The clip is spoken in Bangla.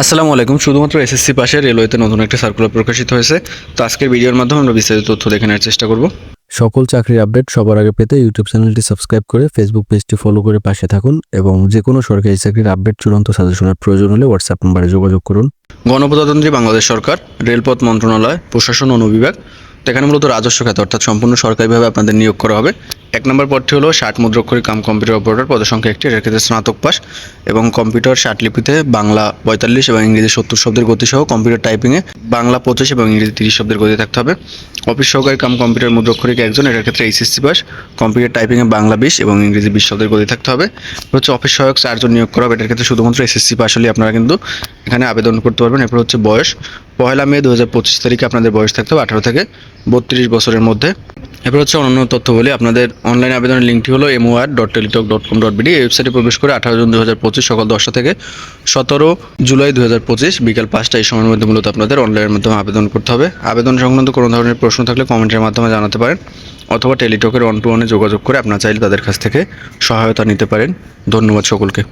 আসসালামু আলাইকুম। শুধুমাত্র এসএসসি পাশে রেলওয়েতে নতুন একটা সার্কুলার প্রকাশিত হয়েছে। তো আজকের ভিডিওর মাধ্যমে আমরা বিস্তারিত তথ্য দেখে নেওয়ার চেষ্টা করব। সকল চাকরির আপডেট সবার আগে পেতে ইউটিউব চ্যানেলটি সাবস্ক্রাইব করে ফেসবুক পেজটি ফলো করে পাশে থাকুন এবং যে কোনো সরকারি চাকরির আপডেট চূড়ান্ত সাজেশনের প্রয়োজন হলে হোয়াটসঅ্যাপ নম্বরে যোগাযোগ করুন। গণপ্রজাতন্ত্রী বাংলাদেশ সরকার রেলপথ মন্ত্রণালয় প্রশাসন অনুবিভাগ তো এখানে মূলত রাজস্ব খাতে অর্থাৎ সম্পূর্ণ সরকারিভাবে আপনাদের নিয়োগ করা হবে। এক নম্বর পদটি হলো ষাট মুদ্রক্ষরী কাম কম্পিউটার অপারেটর পদের সংখ্যা একটি এর ক্ষেত্রে স্নাতক পাস এবং কম্পিউটার ষাট লিপিতে বাংলা পঁয়তাল্লিশ এবং ইংরেজি সত্তর শব্দের গতি সহ কম্পিউটার টাইপিংয়ে বাংলা পঁচিশ এবং ইংরেজি তিরিশ শব্দের গতি থাকতে হবে। অফিস সহকারী কাম কম্পিউটার মুদ্রক্ষরিক একজন, এটার ক্ষেত্রে এইচএসসি পাস কম্পিউটার টাইপিংয়ে বাংলা বিশ এবং ইংরেজি বিশ শব্দের গতি থাকতে হবে। হচ্ছে অফিস সহায়ক চারজন নিয়োগ করা হবে, এটার ক্ষেত্রে শুধুমাত্র এসএসসি পাস হলে আপনারা কিন্তু এখানে আবেদন করতে পারবেন। এরপর হচ্ছে বয়স পয়লা মে দু হাজার পঁচিশ তারিখে আপনাদের বয়স থাকতে হবে আঠারো থেকে বত্রিশ বছরের মধ্যে। এরপর হচ্ছে অন্যান্য তথ্য বলি, আপনাদের অনলাইন আবেদনের লিঙ্কটি হলো MOR dot Teletalk dot com dot BD ওয়েবসাইটে প্রবেশ করে আঠারো জুন দু হাজার পঁচিশ সকাল দশটা থেকে সতেরো জুলাই দু হাজার পঁচিশ বিকাল পাঁচটা এই সময়ের মধ্যে মূলত আপনাদের অনলাইনের মাধ্যমে আবেদন করতে হবে। আবেদন সংক্রান্ত কোনো ধরনের প্রশ্ন থাকলে কমেন্টের মাধ্যমে জানাতে পারেন অথবা টেলিটকের ওয়ান টু ওয়ানে যোগাযোগ করে আপনারা চাইলে তাদের কাছ থেকে সহায়তা নিতে পারেন। ধন্যবাদ সকলকে।